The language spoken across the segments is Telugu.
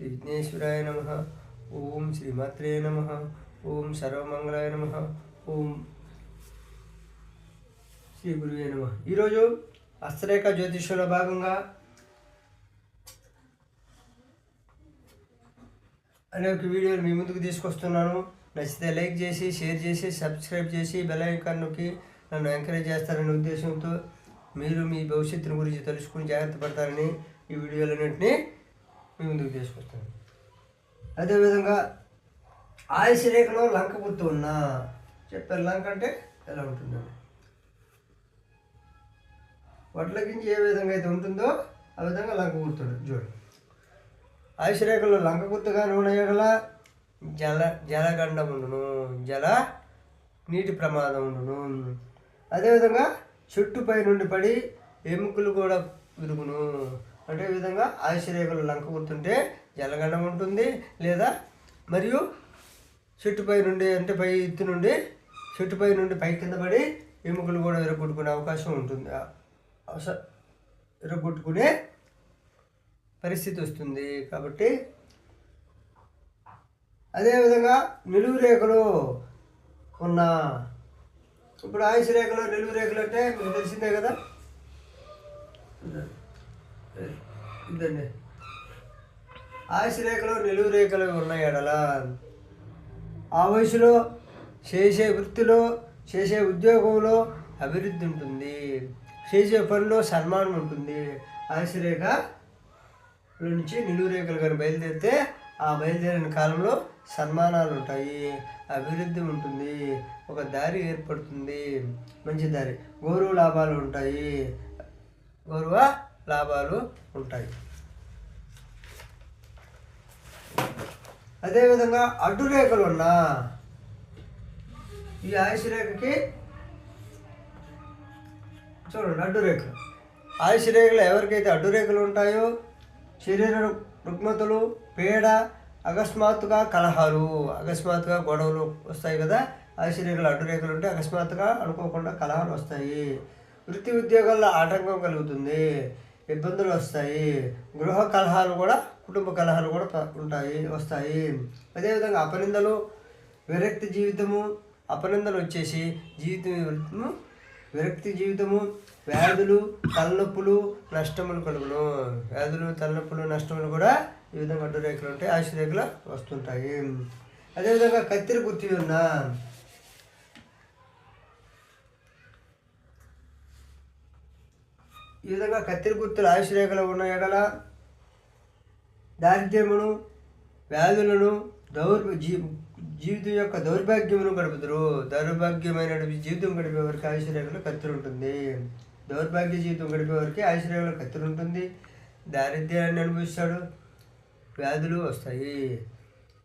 శ్రీ విఘ్నేశ్వరాయ నమ ఓం శ్రీమాత్రే నమ ఓం సర్వమంగళాయ నమ ఓం శ్రీ గురువే నమ ఈరోజు హస్తరేఖ జ్యోతిష్యంలో భాగంగా అనేక వీడియోలు మీ ముందుకు తీసుకొస్తున్నాను. నచ్చితే లైక్ చేసి షేర్ చేసి సబ్స్క్రైబ్ చేసి బెల్ ఐకాన్ నొక్కి నన్ను ఎంకరేజ్ చేస్తారనే ఉద్దేశంతో మీరు మీ భవిష్యత్తుని గురించి తెలుసుకుని జాగ్రత్త పడతారని ఈ వీడియోలన్నింటినీ మీ ముందుకు తీసుకొస్తాను. అదేవిధంగా ఆయుష్ రేఖలో లంక గుర్తు ఉన్నా చెప్పారు లంక అంటే ఎలా ఉంటుందండి వడ్ల గింజ ఏ విధంగా అయితే ఉంటుందో ఆ విధంగా లంక గుర్తుడు చూడు. ఆయుష్ రేఖలో లంక గుర్తుగా నూనె ఎడల జల జలగండం ఉండును జల నీటి ప్రమాదం ఉండును. అదేవిధంగా చెట్టుపై నుండి పడి ఎముకలు కూడా విరుగును. అదేవిధంగా ఈ విధంగా రేఖలు లంక గుర్తుంటే జలగండం ఉంటుంది లేదా మరియు చెట్టుపై నుండి అంటే పై ఎత్తు నుండి చెట్టుపై నుండి పై కింద పడి ఎముకలు కూడా విరగొట్టుకునే అవకాశం ఉంటుంది. అవస విరగొట్టుకునే పరిస్థితి వస్తుంది కాబట్టి అదేవిధంగా నిలువు రేఖలు ఉన్న ఇప్పుడు ఆయుష్ రేఖలు నిలువు రేఖలు అంటే మీకు తెలిసిందే కదా? ఇదండి. ఆయుష్ రేఖలు నిలువు రేఖలు ఉన్న ఎడల. ఆ వయసులో చేసే వృత్తిలో చేసే ఉద్యోగంలో అభివృద్ధి ఉంటుంది. చేసే పనిలో సన్మానం ఉంటుంది. ఆయుష్ రేఖ నుంచి నిలువు రేఖలు కానీ బయలుదేరితే ఆ బయలుదేరిన కాలంలో సన్మానాలు ఉంటాయి. అభివృద్ధి ఉంటుంది. ఒక దారి ఏర్పడుతుంది. మంచి దారి. గౌరవ లాభాలు ఉంటాయి. గౌరవ లాభాలు ఉంటాయి. అదేవిధంగా అడ్డు రేఖలు ఉన్నా ఈ ఆయుష్ రేఖకి చూడండి అడ్డు రేఖలు. ఆయుష్ రేఖలు ఎవరికైతే అడ్డు రేఖలు ఉంటాయో శరీర రుగ్మతలు పేడ అకస్మాత్తుగా కలహాలు అకస్మాత్తుగా గొడవలు వస్తాయి కదా ఆయుష్ రేఖలు అడ్డు రేఖలు ఉంటే అకస్మాత్తుగా అనుకోకుండా కలహాలు వస్తాయి. వృత్తి ఉద్యోగాల్లో ఆటంకం కలుగుతుంది. ఇబ్బందులు వస్తాయి. గృహ కలహాలు కూడా కుటుంబ కలహాలు కూడా ఉంటాయి వస్తాయి. అదేవిధంగా అపనిందలు విరక్తి జీవితము అపనిందలు వచ్చేసి జీవితం విరక్తి జీవితము వ్యాధులు తలనొప్పులు నష్టములు కలుగును. వ్యాధులు తలనొప్పులు నష్టములు కూడా ఈ విధంగా అడ్డు రేఖలు ఉంటాయి ఆయుష్ రేఖలు వస్తుంటాయి. అదేవిధంగా కత్తిరి గుర్తి ఉన్న ఈ విధంగా కత్తిరి గుర్తులు ఆయుష్రేఖలు ఉన్న ఎడల దారిద్ర్యమును వ్యాధులను దౌర్ జీ జీవితం యొక్క దౌర్భాగ్యమును గడుపుతారు దౌర్భాగ్యమైన జీవితం గడిపే వరకు ఆయుష్ కత్తిరి ఉంటుంది. దౌర్భాగ్య జీవితం గడిపే వరకు ఆయుష్ కత్తిరి ఉంటుంది. దారిద్ర్యాన్ని అనుభవిస్తాడు. వ్యాధులు వస్తాయి.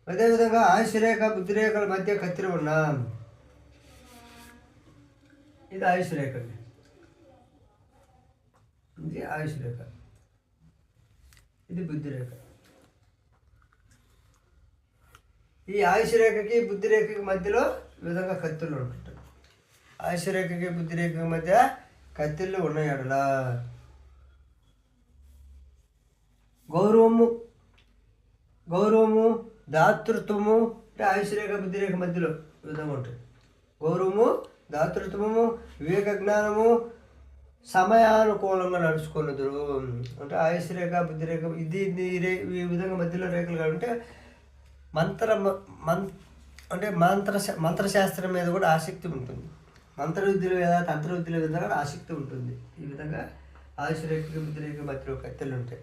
అదేవిధంగా ఆయుష్రేఖ బుద్ధిరేఖల మధ్య కత్తిరి ఉన్నాం. ఇది ఆయుష్ ఇది ఆయుష్ రేఖ ఇది బుద్ధి రేఖ ఈ ఆయుష్ రేఖకి బుద్ధి రేఖకి మధ్యలో విధంగా కత్తులు ఉంటాయి. ఆయుష్ రేఖకి బుద్ధి రేఖకి మధ్య కత్తిళ్ళు ఉన్నాయి అడలా. గౌరవము గౌరవము దాతృత్వము అంటే ఆయుష్ రేఖ బుద్ధి రేఖ మధ్యలో విధంగా ఉంటుంది గౌరవము దాతృత్వము వివేక జ్ఞానము సమయానుకూలంగా నడుచుకున్నదురు. అంటే ఆయుష్ రేఖ బుద్ధి రేఖ ఇది ఈ రే- ఈ విధంగా మధ్యలో రేఖలు కాబట్టి మంత్ర మం అంటే మంత్ర మంత్రశాస్త్రం మీద కూడా ఆసక్తి ఉంటుంది. మంత్ర విద్యల మీద తంత్ర విద్యల మీద కూడా ఆసక్తి ఉంటుంది. ఈ విధంగా ఆయుష్ రేఖ బుద్ధి రేఖ మధ్యలో కత్తెలు ఉంటాయి.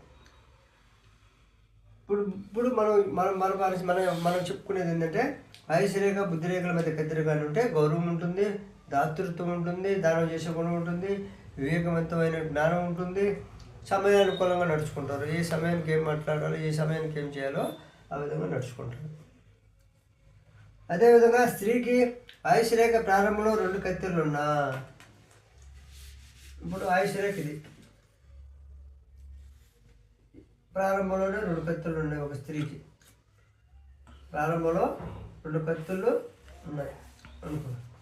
ఇప్పుడు ఇప్పుడు మనం మనం మన మనం మనం చెప్పుకునేది ఏంటంటే ఆయుష్ రేఖ బుద్ధి రేఖల మధ్య కానీ ఉంటే గౌరవం ఉంటుంది దాతృత్వం ఉంటుంది దానం చేసే గుణం ఉంటుంది వివేకవంతమైన జ్ఞానం ఉంటుంది. సమయానుకూలంగా నడుచుకుంటారు. ఏ సమయానికి ఏం మాట్లాడాలో ఏ సమయానికి ఏం చేయాలో ఆ విధంగా నడుచుకుంటారు. అదేవిధంగా స్త్రీకి ఆయుష్ రేఖ ప్రారంభంలో రెండు కత్తెరలు ఉన్నా ఇప్పుడు ఆయుష్ రేఖ ఇది. ప్రారంభంలోనే రెండు కత్తులు ఉన్నాయి ఒక స్త్రీకి. ప్రారంభంలో రెండు కత్తులు ఉన్నాయి. అనుకో.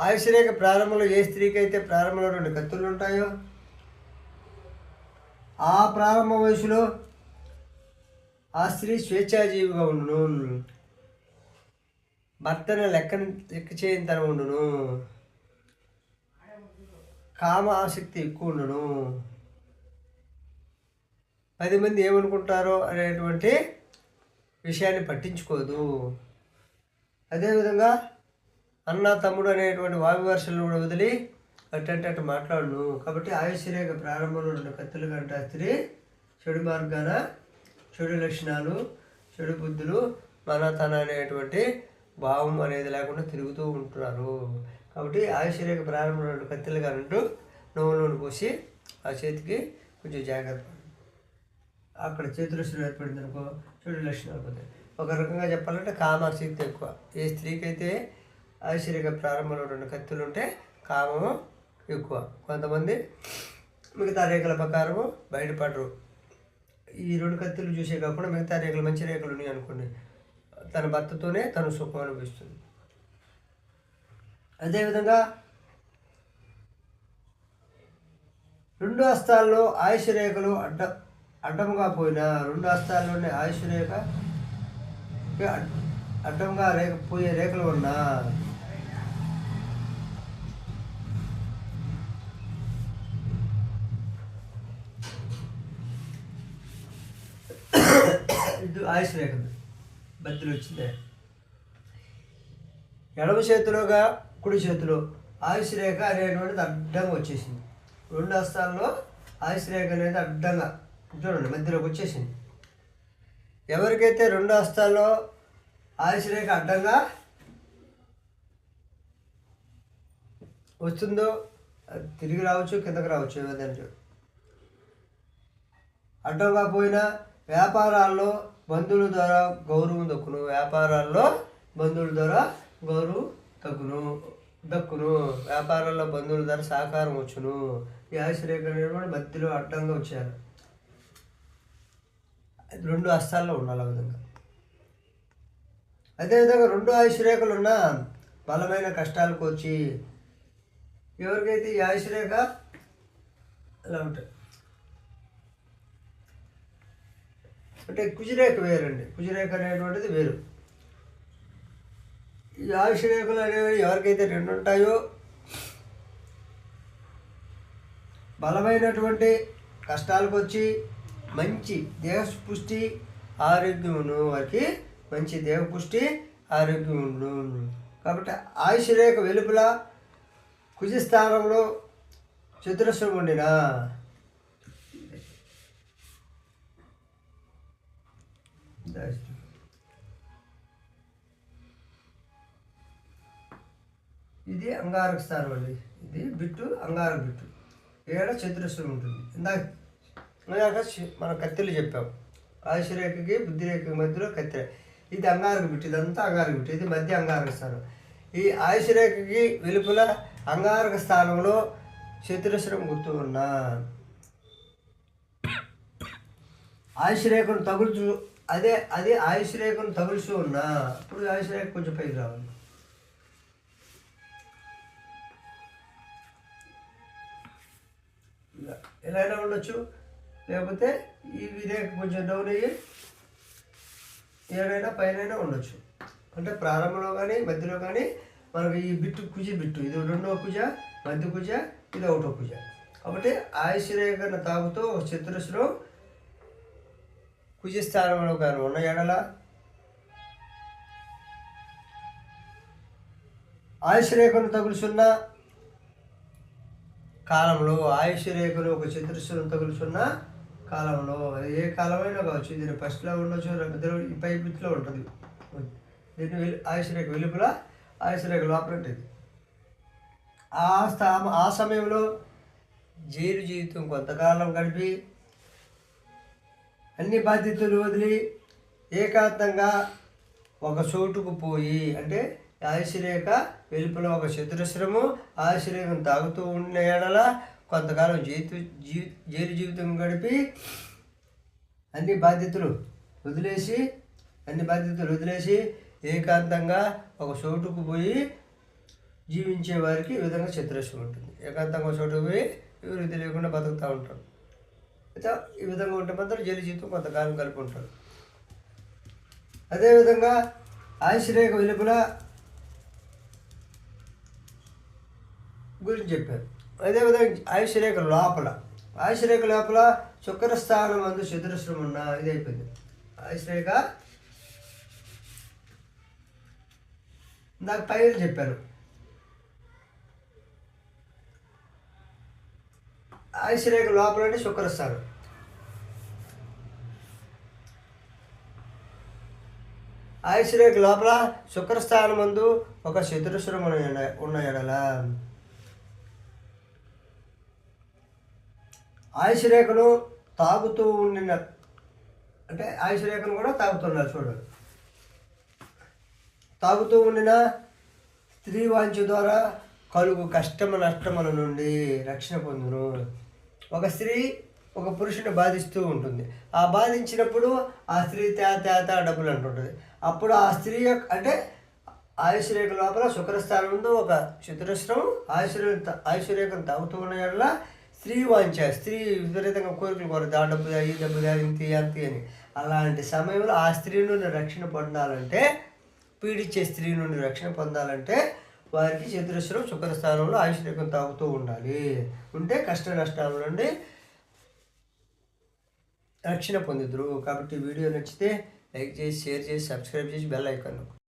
ఆయుష్ రేఖ ప్రారంభంలో ఏ స్త్రీకి అయితే ప్రారంభంలో రెండు కత్తులు ఉంటాయో ఆ ప్రారంభ వయసులో ఆ స్త్రీ స్వేచ్ఛాజీవిగా ఉండును. భర్తను లెక్క లెక్క చేయని తన ఉండును. కామ ఆసక్తి ఎక్కువ ఉండును. పది మంది ఏమనుకుంటారో అనేటువంటి విషయాన్ని పట్టించుకోదు. అదేవిధంగా అన్న తమ్ముడు అనేటువంటి వావివర్షలు కూడా వదిలి అట్టంటే మాట్లాడును. కాబట్టి ఆయుష్ రేఖ ప్రారంభంలో ఉన్న కత్తులు గంట స్త్రీ చెడు మార్గాన చెడు లక్షణాలు చెడు బుద్ధులు మన తన అనేటువంటి భావం అనేది లేకుండా తిరుగుతూ ఉంటున్నారు. కాబట్టి ఆయుష్ రేఖ ప్రారంభంలో ఉన్న కత్తులు కానంటూ నూనె పోసి ఆ చేతికి కొంచెం జాగ్రత్త అక్కడ చేతులక్షణం ఏర్పడింది అనుకో చెడు లక్షణాలు పోతాయి. ఒక రకంగా చెప్పాలంటే కామాశక్తి ఎక్కువ. ఏ స్త్రీకైతే ఐశ్వర్యక ప్రారంభంలో రెండు కత్తులు ఉంటే కామము ఎక్కువ. కొంతమంది మిగతా రేఖల ప్రకారము బయటపడరు. ఈ రెండు కత్తులు చూసే కాకుండా మిగతా రేఖలు మంచి రేఖలు ఉన్నాయి అనుకోండి. తన భర్తతోనే తను సుఖం అనిపిస్తుంది అదేవిధంగా రెండు హస్తాల్లో ఆయుష్ రేఖలు అడ్డ అడ్డంగా పోయిన రెండు హస్తాల్లోనే ఆయుష్ రేఖ అడ్- అడ్డంగా రేఖ పోయే రేఖలు ఉన్నా ఇది ఆయుష్ రేఖ బద్దలు వచ్చిందే. ఎడమ చేతిలోగా కుడి చేతిలో ఆయుష్ రేఖ అనేటువంటిది అడ్డంగా వచ్చేసింది. రెండు హస్తాల్లో ఆయుష్ రేఖ అనేది అడ్డంగా చూడండి మధ్యలోకి వచ్చేసింది. ఎవరికైతే రెండు హస్తాల్లో ఆయుష్ రేఖ అడ్డంగా వస్తుందో అది తిరిగి రావచ్చు కిందకి రావచ్చు ఏదంటే అడ్డంగా పోయినా వ్యాపారాల్లో బంధువుల ద్వారా గౌరవం దక్కును. వ్యాపారాల్లో బంధువుల ద్వారా గౌరవం తగ్గును దక్కును. వ్యాపారాల్లో బంధువుల ద్వారా సహకారం వచ్చును. ఈ ఆయుష్ మధ్యలో అడ్డంగా వచ్చారు రెండు హస్తాల్లో ఉండాలి ఆ విధంగా. అదేవిధంగా రెండు ఆయుష్ రేఖలు ఉన్న బలమైన కష్టాలకు వచ్చి ఎవరికైతే ఈ ఆయుష్ రేఖ అలా ఉంటాయి? అంటే కుజిరేఖ వేరండి. కుజిరేఖ అనేటువంటిది వేరు. ఈ ఆయుష రేఖలు అనేవి ఎవరికైతే రెండు ఉంటాయో బలమైనటువంటి కష్టాలకు వచ్చి మంచి దేహపుష్టి ఆరోగ్యమును వారికి మంచి దేహపుష్టి ఆరోగ్యమును. కాబట్టి ఆయుష రేఖ వెలుపల కుజి స్థానంలో చతురస్రం ఉండినా ఇది అంగారక స్థానం అండి. ఇది బిట్టు అంగారక బిట్టు. ఏడ చతురస్రం ఉంటుంది. ఇందాక ఇందాక మనం మన కత్తెలు చెప్పాం. ఆశురేఖకి రేఖకి మధ్యలో కత్తెర ఇది అంగారక బిట్టు ఇదంతా అంగారక బిట్టు. ఇది మధ్య అంగారక స్థానం ఈ ఆయుషరేఖకి వెలుపల అంగారక స్థానంలో చతురస్రం గుర్తు ఉన్న. ఆయుషరేఖను తగులుచు అదే అదే ఆయుష్ రేఖను తగులుచు ఉన్నా ఇప్పుడు ఆయుష్ రేఖ కొంచెం పైకి రావాలి. ఎలా అయినా ఉండొచ్చు. లేకపోతే ఈ రేఖ కొంచెం డౌన్ అయ్యి ఏడైనా పైన ఉండొచ్చు. అంటే ప్రారంభంలో కానీ మధ్యలో కానీ మనకు ఈ బిట్టు కుజ బిట్టు ఇది రెండో కుజ మధ్య కుజ ఇది ఒకటో కుజ. కాబట్టి ఆయుష్ రేఖను తాగుతూ ఒక చతురస్రం కుజస్థానంలో స్థానంలో ఉన్న ఎడల ఆయుష్ రేఖను తగులుచున్న కాలంలో ఆయుషరేఖను ఒక చతురస్రం తగులుచున్న కాలంలో ఏ కాలమైనా కావచ్చు. ఇది ఫస్ట్లో ఉండొచ్చు ఈ పై బిట్లో ఉంటుంది. దీన్ని వెలు- ఆయుష్ రేఖ వెలుపుల ఆయుష్ రేఖ లోపల ఉంటుంది. ఆ స్థా ఆ సమయంలో జైలు జీవితం కొంతకాలం గడిపి అన్ని బాధ్యతలు వదిలి ఏకాంతంగా ఒక చోటుకు పోయి అంటే ఆయుషరేఖ వెలుపల ఒక చతురస్రము ఆయుషరేఖను తాగుతూ ఉండే ఏడల కొంతకాలం జీవిత జీ జైలు జీవితం గడిపి అన్ని బాధ్యతలు వదిలేసి అన్ని బాధ్యతలు వదిలేసి ఏకాంతంగా ఒక చోటుకు పోయి జీవించే వారికి ఈ విధంగా చతురస్రం ఉంటుంది. ఏకాంతంగా ఒక చోటుకు పోయి ఎవరికి తెలియకుండా బతుకుతూ ఉంటారు అయితే ఈ విధంగా ఉంటే మాత్రం జైలు జీవితం కొంతకాలం కలిపి ఉంటాడు అదేవిధంగా ఆశ్రయక వెలుపల గురించి చెప్పారు. అదేవిధంగా ఆయుషరేఖ లోపల ఆయుషరేఖ లోపల శుక్ర స్థానం అందు చతురస్రం ఉన్న ఇది అయిపోయింది ఆయుషరేఖ నాకు పైన చెప్పారు. ఆయుషరేఖ లోపల అంటే శుక్రస్థానం ఆయుషరేఖ లోపల శుక్రస్థానం మందు ఒక చతురస్రం ఉన్న ఎడ- ఉన్న ఎడల. ఆయుషరేఖను తాగుతూ ఉండిన అంటే ఆయుషరేఖను కూడా తాగుతున్నారు చూడండి తాగుతూ ఉండిన స్త్రీ వాంఛ ద్వారా కలుగు కష్టము నష్టముల నుండి రక్షణ పొందును. ఒక స్త్రీ ఒక పురుషుని బాధిస్తూ ఉంటుంది. ఆ బాధించినప్పుడు ఆ స్త్రీ తే తేత డబ్బులు అంటుంటుంది. అప్పుడు ఆ స్త్రీ యొక్క అంటే ఆయుషరేఖ లోపల శుక్రస్థానం ఉందో ఒక చతురస్రం ఆయుష్ రేఖను తాగుతూ ఉన్న స్త్రీ వాంఛ స్త్రీ విపరీతంగా కోరికలు కోరదు ఆ డబ్బు ఈ డబ్బు దా, ఇంత అంత అని. అలాంటి సమయంలో ఆ స్త్రీ నుండి రక్షణ పొందాలంటే పీడించే స్త్రీ నుండి రక్షణ పొందాలంటే వారికి చతురస్రం శుక్రస్థానంలో ఆయుష్రేఖం తాగుతూ ఉండాలి ఉంటే కష్ట నష్టాల నుండి రక్షణ పొందుదురు కాబట్టి వీడియో నచ్చితే లైక్ చేసి షేర్ చేసి సబ్స్క్రైబ్ చేసి బెల్ ఐకాన్ నొక్కు.